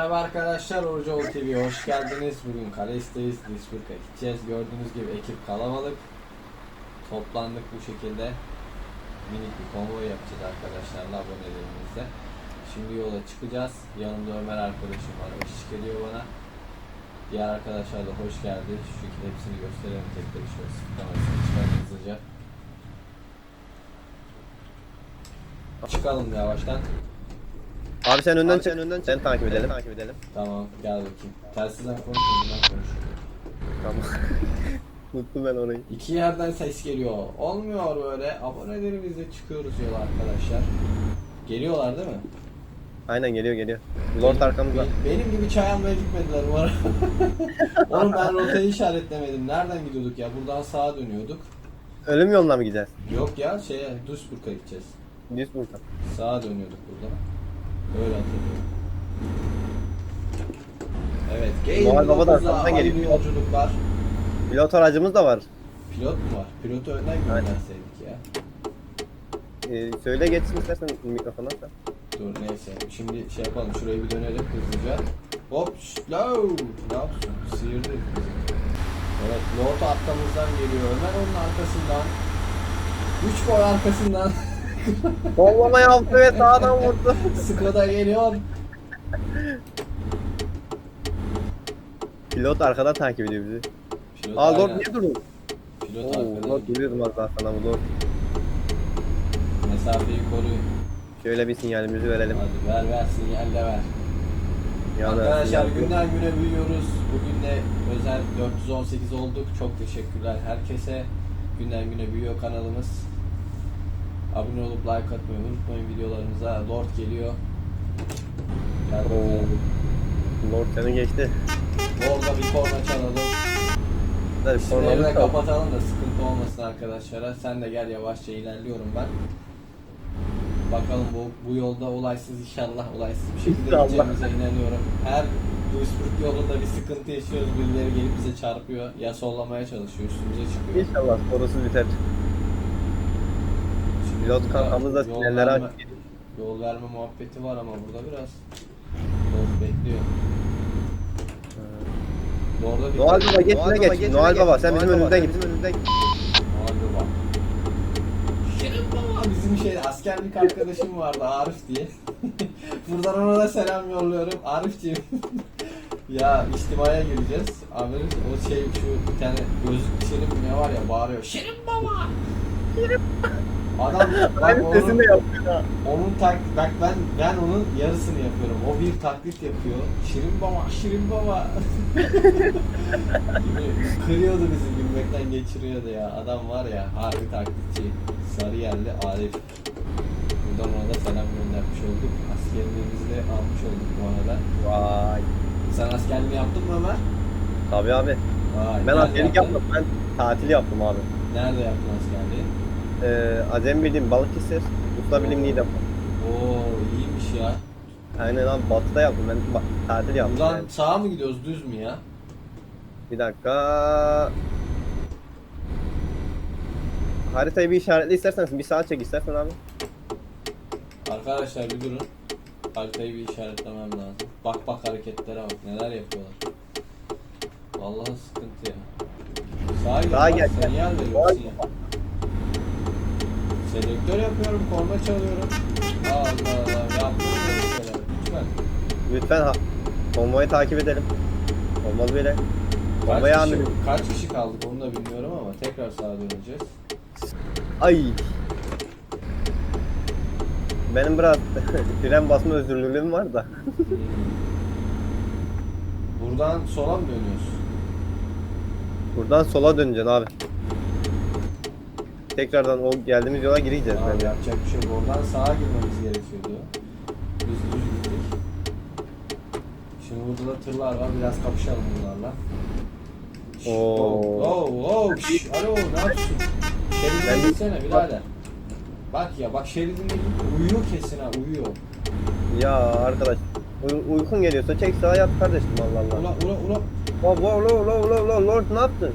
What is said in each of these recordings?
Merhaba arkadaşlar, Orcaoğlu TV'ye hoş geldiniz. Bugün Kaleste'yiz, Duisburg'a gideceğiz. Gördüğünüz gibi ekip kalabalık. Toplandık bu şekilde. Minik bir konvoy yapacağız arkadaşlarla abonelerimizle. Şimdi yola çıkacağız. Yanımda Ömer arkadaşım var, eşlik ediyor bana. Diğer arkadaşlar da hoş geldi. Şu hepsini gösterelim tek tek şöyle sıklamasını çıkalım hızlıca. Çıkalım yavaştan. Abi sen önden çık. Sen önden Sen takip edelim. takip edelim. Tamam gel bakayım. Telsizden konuşuyorum, konuşuyorum. Tamam. Unuttum ben orayı. İki yerden ses geliyor. Olmuyor böyle. Abonelerimizle çıkıyoruz yola arkadaşlar. Geliyorlar değil mi? Aynen geliyor geliyor. Lord arkamızda. Be- benim gibi çay almaya gitmediler umarım. Oğlum ben rotayı işaretlemedim. Nereden gidiyorduk ya? Buradan sağa dönüyorduk. Ölüm yoluna mı gideceğiz? Yok ya şeye Duisburg'a gideceğiz. Duisburg'a. Sağa dönüyorduk buradan. Öyle hatırlıyorum. Evet. Noel Baba da 19'a arkamdan hayırlı geliyor. yolculuklar. Pilot aracımız da var. Pilot mu var? Pilotu önden gönderseydik ya. Ee, söyle geçsin istersen mikrofona. Dur neyse. Şimdi şey yapalım. Şurayı bir dönelim hızlıca. Hop slow. Ne yapsın? Sıyırdı. bizi. Evet. Lord arkamızdan geliyor. Ömer onun arkasından. Üç boy arkasından. Bollama yaptı ve sağdan vurdu. Skoda geliyor. Pilot arkadan takip ediyor bizi. Pilot Aa Lord aynen. niye durdun? Pilot Oo, arkadan. Lord duruyordum az daha sana bu Lord. Mesafeyi koruyun. Şöyle bir sinyalimizi verelim. Hadi ver ver sinyal de ver. Arkadaşlar sinyal- günden güne büyüyoruz. Bugün de özel 418 olduk. Çok teşekkürler herkese. Günden güne büyüyor kanalımız. Abone olup like atmayı unutmayın videolarımıza. Lord geliyor. Gel Oo. Lord seni geçti. Lord'a bir korna çalalım. Hadi İsimleri de kornamızı kap. kapatalım da sıkıntı olmasın arkadaşlara. Sen de gel yavaşça ilerliyorum ben. Bakalım bu, bu yolda olaysız inşallah olaysız bir şekilde İnşallah. gideceğimize inanıyorum. Her Duisburg yolunda bir sıkıntı yaşıyoruz. Birileri gelip bize çarpıyor. Ya sollamaya çalışıyor üstümüze çıkıyor. İnşallah sorusuz biter. Pilot kankamız da yol sinyalleri verme- açık. Yol verme muhabbeti var ama burada biraz Lord bekliyor. Lord'a bir Noel Baba geç ne geç. Noel Baba sen bizim önümüzden git. Abi bak. Şirin baba bizim şey askerlik arkadaşım vardı Arif diye. Buradan ona da selam yolluyorum. Arifciğim. ya içtimaya gireceğiz. Abi o şey şu bir tane gözlük Şirin ne var ya bağırıyor. Şirin baba. Şirin. Adam bak onun, sesini yapıyor ha. onun tak bak ben ben onun yarısını yapıyorum. O bir taklit yapıyor. Şirin baba, Şirin baba. Gibi kırıyordu bizi gülmekten geçiriyordu ya. Adam var ya harbi taklitçi. Sarıyerli Arif. Buradan ona da selam göndermiş olduk. Askerliğimizi de almış olduk bu arada. Vay. Sen askerliğini yaptın mı Ömer? Tabii abi. Vay, Ben askerlik yapmadım. Ben tatil yaptım abi. Nerede yaptın askerliği? Ee, Acem Bilim, Balıkesir, Usta Bilim Niğde. Oo iyiymiş ya. Aynen abi Batı'da yaptım. Ben ba- tatil yaptım. Buradan yani. sağa mı gidiyoruz düz mü ya? Bir dakika. Haritayı bir işaretle istersen bir sağa çek istersen abi. Arkadaşlar bir durun. Haritayı bir işaretlemem lazım. Bak bak hareketlere bak neler yapıyorlar. Vallahi sıkıntı ya. Sağa gel. Sağa gel, Sinyal gel. veriyorum sinyal. Selektör yapıyorum, korna çalıyorum. Allah Allah böyle şeyler. Lütfen. Lütfen ha konvoyu takip edelim. Böyle. Konvoyu Kaç kişi, amirim. kaç kişi kaldık onu da bilmiyorum ama tekrar sağa döneceğiz. Ay. Benim biraz fren basma özürlülüğüm var da. Buradan sola mı dönüyoruz? Buradan sola döneceksin abi. Tekrardan o geldiğimiz yola gireceğiz Abi bence. yapacak bir şey yok. Oradan sağa girmemiz gerekiyordu. Biz düz gittik. Şimdi burada da tırlar var. Biraz kapışalım bunlarla. Şşş, Oo. Oh, oh, oh, şşş, alo ne yapıyorsun? Şeridine gitsene birader. Bak ya bak şeridine git. Uyuyor kesin ha uyuyor. Ya arkadaş uy- uykun geliyorsa çek sağa yat kardeşim Allah Allah. Ula ula ula. Wow wow wow wow wow Lord ne yaptın?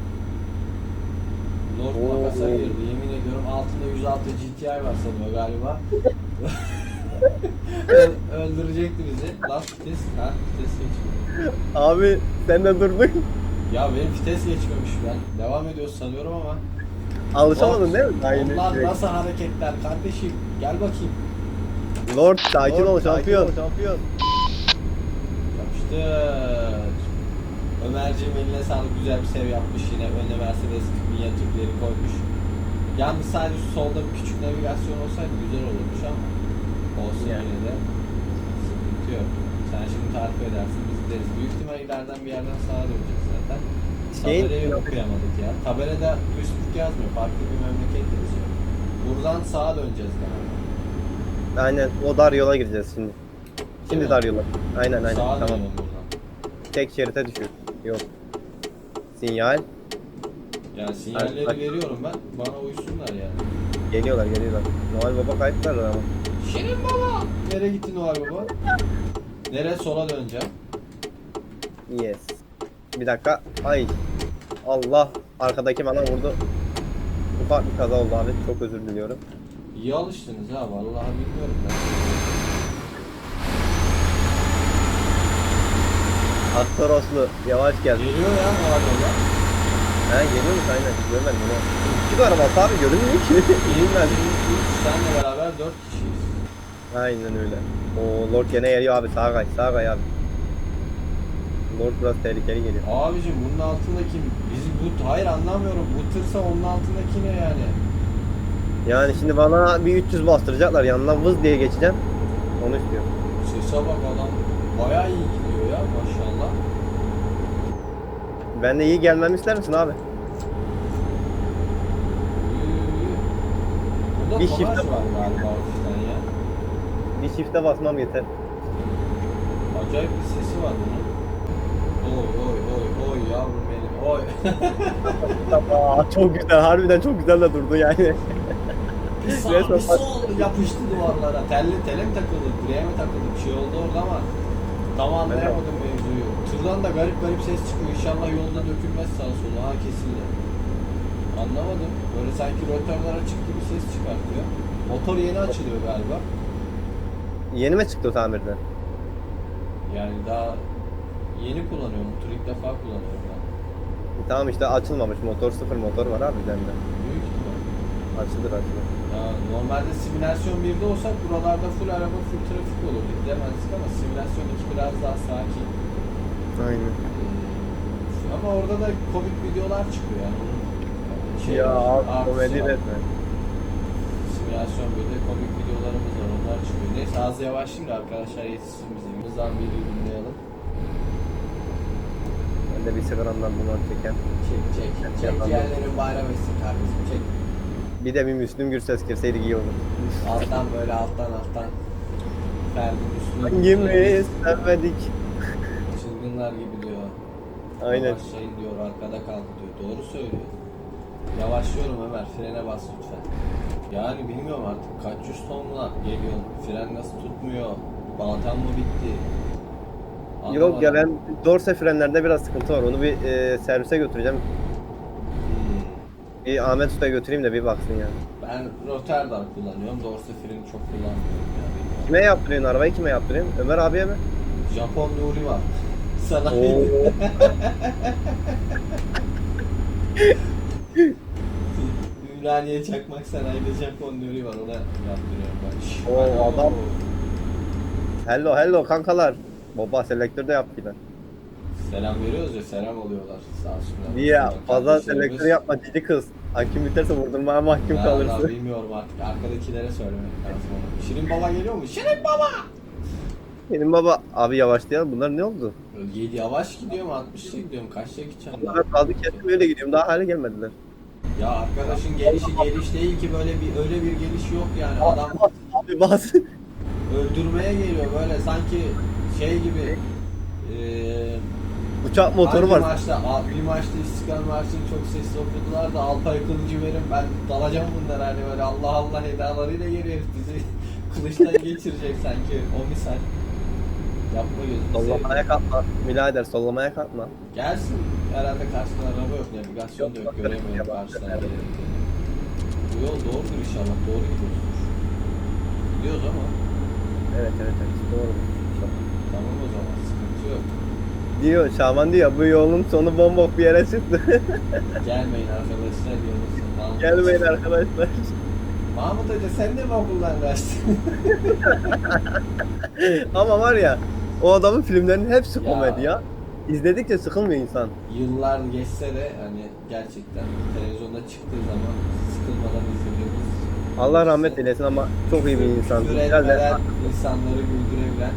Lord Oo. makasa girdi. Yemin ediyorum altında 106 GTI var sanıyor galiba. Ö- Öldürecekti bizi. Lan vites. Ha vites geçmiyor. Abi sen de durdun. Ya benim vites geçmemiş ben. Devam ediyoruz sanıyorum ama. Alışamadın değil mi? Aynı Onlar direkt. nasıl hareketler kardeşim? Gel bakayım. Lord sakin ol, Şampiyon. Yapıştır. Ömerciğim eline sağlık güzel bir sev yapmış yine önüne Mercedes minyatürleri koymuş. Yalnız sadece solda bir küçük navigasyon olsaydı güzel olurmuş ama olsun Yani. yine de sıkıntı yok. Sen şimdi tarif edersin biz gideriz. Büyük ihtimal ileriden bir yerden sağa döneceğiz zaten. Şeyin- Tabelayı okuyamadık ya. Tabelada Duisburg yazmıyor. Farklı bir memleket yazıyor. Buradan sağa döneceğiz galiba. Aynen o dar yola gireceğiz şimdi. Şimdi dar yola. Aynen aynen Sağa tamam. dönelim buradan. Tek şerite düşür. Yok. Sinyal. Yani sinyalleri Bak- veriyorum ben. Bana uysunlar yani. Geliyorlar geliyorlar. Noel Baba kayıtlar ama. Şirin baba. Nereye gitti Noel baba? Nereye sola döneceğim? Yes. Bir dakika. Ay. Allah. Arkadaki bana vurdu. Ufak bir kaza oldu abi. Çok özür diliyorum. İyi alıştınız ha vallahi bilmiyorum ben. Astoroslu. Yavaş gel. Geliyor ya baba. He geliyor musun? Aynen. Görmedim bunu. İki de arabası abi görünmüyor ki. Üç senle beraber dört kişiyiz. Aynen öyle. O Lord gene geliyor abi. Sağa kay. Sağa kay abi. Lord biraz tehlikeli geliyor. Abicim bunun altındaki bizi bu hayır anlamıyorum. Bu tırsa onun altındaki ne yani? Yani şimdi bana bir 300 bastıracaklar. Yanından vız diye geçeceğim. Onu istiyorum. Sese bak adam bayağı iyi gidiyor ya maşallah. Ben de iyi gelmemi ister misin abi? Burada Bir shift'e- var galiba hafiften ya. Bir shift'e basmam yeter. Acayip bir sesi var bunun. Oy oy oy oy yavrum benim oy. Aa, çok güzel. Harbiden çok güzel de durdu yani. bir sağ Resmen bir sol yapıştı duvarlara. Telli tele mi takıldı, direğe mi takıldı bir şey oldu orada ama tam anlayamadım mevzuyu. Tırdan da garip garip ses çıkıyor. İnşallah yolda dökülmez sağa sola. Ha kesildi. Anlamadım. Böyle sanki rötarlara çıktı bir ses çıkartıyor. Motor yeni açılıyor galiba. Yeni mi çıktı o tamirden? Yani daha yeni kullanıyorum. Motor ilk defa kullanıyorum ben. Tamam işte açılmamış. Motor sıfır motor var abi üzerinde. Büyük ihtimal. Açılır açılır. Ya normalde simülasyon 1'de olsak buralarda full araba full trafik olurdu gidemezdik ama simülasyon 2 biraz daha sakin. Aynen. Ee, ama orada da komik videolar çıkıyor yani. Onun şey ya abi komedi resmen. Simülasyon 1'de komik videolarımız var onlar çıkıyor. Neyse az yavaşlayayım da arkadaşlar yetişsin bize. Hızdan bir dinleyelim. Ben de bir sigaramdan duman çeken. Çek çek. Çek Yalan. ciğerlerin bayram etsin kardeşim çek. Bir de bir Müslüm Gürses girseydik iyi olur. Alttan böyle alttan alttan. Ferdi Müslüm. Hangimiz sevmedik? Çılgınlar gibi diyor. Aynen. Yavaşlayın diyor, arkada kaldı diyor. Doğru söylüyor. Yavaşlıyorum Ömer, frene bas lütfen. Yani bilmiyorum artık kaç yüz tonla geliyorsun. Fren nasıl tutmuyor? Balatan mı bitti? Yok ya Anlamadım. ben dorse frenlerde biraz sıkıntı var. Onu bir e, servise götüreceğim. Bir Ahmet Usta'ya götüreyim de bir baksın ya. Ben Rotterdam kullanıyorum. Dorse freni çok kullanmıyorum ya. bilmiyorum. Kime yaptırıyorsun arabayı kime yaptırıyorsun? Ömer abiye mi? Japon Nuri var. Sana. Ümraniye Çakmak Sanayi'de Japon Nuri var. Ona yaptırıyorum ben. Şş, Oo, adam. hello hello kankalar. Baba selektör de yaptılar. Selam veriyoruz ya selam oluyorlar sağ olsunlar. Niye? Sonra Fazla selektör yapma cici kız. Hakim biterse vurdurmaya mahkum Ben kalırsın. Allah bilmiyorum artık arkadakilere söylemek lazım onu. Şirin baba geliyor mu? Şirin baba! Benim baba abi yavaşlayalım bunlar ne oldu? Yedi yavaş gidiyorum 60'la gidiyorum kaçta gideceğim Ben kaldı kendim öyle gidiyorum daha hale gelmediler. Ya arkadaşın gelişi geliş değil ki böyle bir öyle bir geliş yok yani adam Abi bazı öldürmeye geliyor böyle sanki şey gibi uçak motoru var. maçta Aa, bir maçta İstiklal Marşı'nı çok sesli okudular da Alpay Kılıcı verin ben dalacağım bunlar hani böyle Allah Allah edalarıyla geliyor bizi kılıçtan geçirecek sanki o misal. Yapma gözünü. Sollamaya kalkma. Birader sollamaya kalkma. Gelsin herhalde karşısında araba yok navigasyon da yok göremiyorum geleni. Bu yol doğrudur inşallah doğru gidiyoruz. Gidiyoruz ama Evet evet evet. Doğru. Tamam o zaman sıkıntı yok. Diyor Şaban diyor bu yolun sonu bombok bir yere çıktı. Gelmeyin arkadaşlar. Mahmut Gelmeyin Hoca- arkadaşlar. Mahmut Hoca sen de mi okuldan kaçtın? Ama var ya o adamın filmlerinin hepsi Ya. komedi ya. İzledikçe sıkılmıyor insan. Yıllar geçse de hani gerçekten televizyonda çıktığı zaman sıkılmadan izlediğimiz Allah rahmet eylesin ama çok iyi bir insan. Küfür Güzel de- etmeden insanları güldürebilen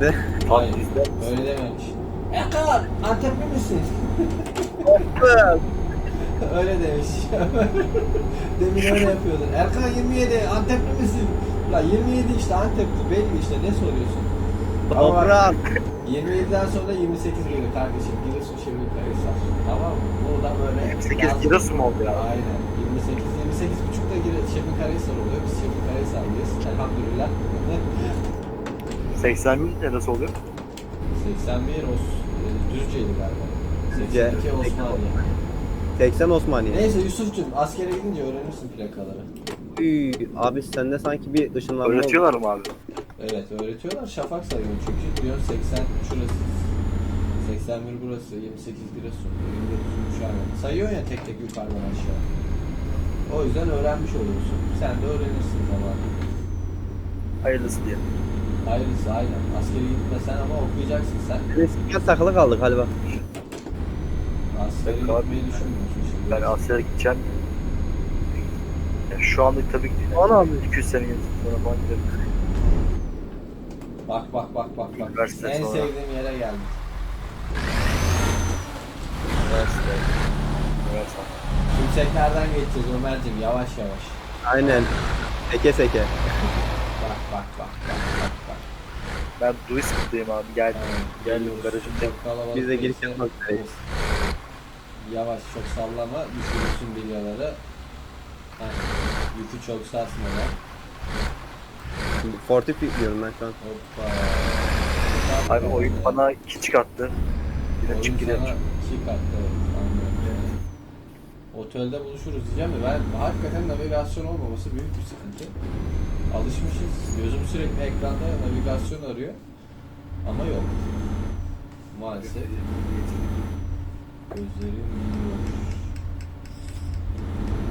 de- hayır, öyle dememiş. Erkan Antepli misin? öyle demiş. Demin öyle yapıyordun. Erkan 27 Antepli misin? La 27 işte Antepli belli işte ne soruyorsun? Ama bak, Toprak. 27'den sonra 28 geliyor kardeşim. Giresun Şebin Karahisar. Tamam mı? Burada böyle 28 yaz- Giresun mu oldu ya? Aynen. 28 28 buçukta Şebin Karahisar oluyor. Biz Şebin Karahisar'lıyız. Elhamdülillah. 80 bin ne nasıl oluyor? 81 Os e, Düzce'ydi galiba. Düzce. 82 Osmaniye. 80 Osmaniye. Neyse Yusuf'cum askere gidince öğrenirsin plakaları. Üy, abi sende sanki bir ışınlanma oldu. Öğretiyorlar mı abi? Evet öğretiyorlar. Şafak sayıyor çünkü diyor 80 şurası. 81 burası, 28 Giresun, 29 Uşak'ın. Sayıyor ya tek tek yukarıdan aşağı. O yüzden öğrenmiş oluyorsun. Sen de öğrenirsin zamanla. Hayırlısı diye. Hayırlısı aynen. Askere gitmesen ama okuyacaksın sen. Eski takılı kaldık galiba. Askere Yok abi. gitmeyi düşünmüyorsun şimdi. Ben Asya'ya gideceğim. Ya şu anda tabii ki Ana abi. 200 sene sonra falan giderim. Bak bak bak bak bak. Üniversite en sonra. sevdiğim yere geldik. Üniversite. Üniversite. Tümseklerden geçeceğiz Ömerciğim yavaş yavaş. Aynen. Seke seke. Bak bak bak bak. Ben Duisburg'dayım abi. Gel. Gel. Çok kalabalık Biz de değilse- yapmak üzereyiz. Yavaş çok sallama düşürürsün bilyaları. Ha, yükü çok sarsmadan. Fortif yüklüyorum ben şu an. Hoppa. Abi oyun bana 2 çıkarttı. Bir de Oyun çık gidelim. sana iki evet anlıyorum. Otelde buluşuruz diyeceğim de ben hakikaten navigasyon olmaması büyük bir sıkıntı. Alışmışız. Gözüm sürekli ekranda navigasyon arıyor. Ama yok. Maalesef. Gözlerim yiyor.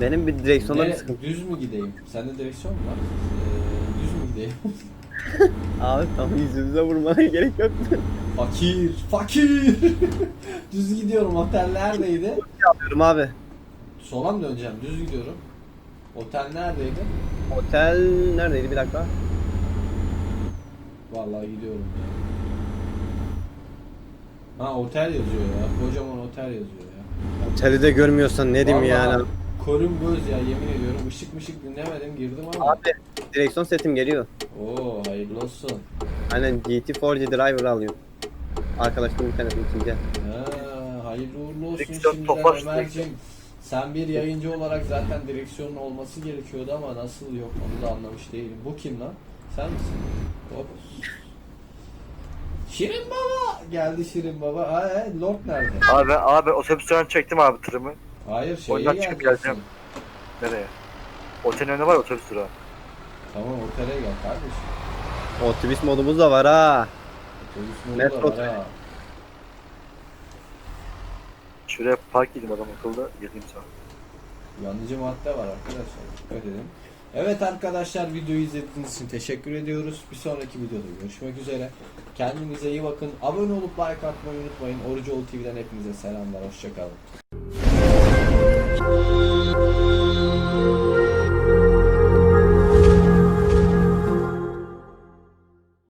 Benim bir direksiyonda bir Nere- sıkıntı. düz mü gideyim? Sende direksiyon mu var? Ee, düz mü gideyim? Abi tam yüzümüze vurmana gerek yok. fakir, fakir. düz gidiyorum. Otel neredeydi? Alıyorum abi. Sola mı döneceğim? Düz gidiyorum. Otel neredeydi? Otel neredeydi bir dakika. Vallahi gidiyorum ya. Ha otel yazıyor ya. Kocaman otel yazıyor ya. Oteli de görmüyorsan ne diyeyim Vallahi yani. Körüm göz ya yemin ediyorum. Işık mışık dinlemedim girdim ama. Abi direksiyon setim geliyor. Oo hayırlı olsun. Aynen GT4G Driver alıyorum. Arkadaşım internetin içince. Ha, hayırlı uğurlu olsun Direksiyon şimdiden topaç. Sen bir yayıncı olarak zaten direksiyonun olması gerekiyordu ama nasıl yok onu da anlamış değilim. Bu kim lan? Sen misin? Hop. Şirin Baba! Geldi Şirin Baba. Aa, e, Lord nerede? Abi abi otobüsten çektim abi tırımı. Hayır şeye Oradan çıkıp geleceksin. geleceğim. Nereye? Otelin önünde var ya otobüs durağı. Tamam otele gel kardeşim. Otobüs modumuz da var ha. Otobüs Metro modu da var ha. Şuraya park edeyim adam akıllı geleyim sana. Yanıcı madde var arkadaşlar. Dikkat edin. Evet arkadaşlar videoyu izlediğiniz için teşekkür ediyoruz. Bir sonraki videoda görüşmek üzere. Kendinize iyi bakın. Abone olup like atmayı unutmayın. Orucu TV'den hepinize selamlar. Hoşçakalın.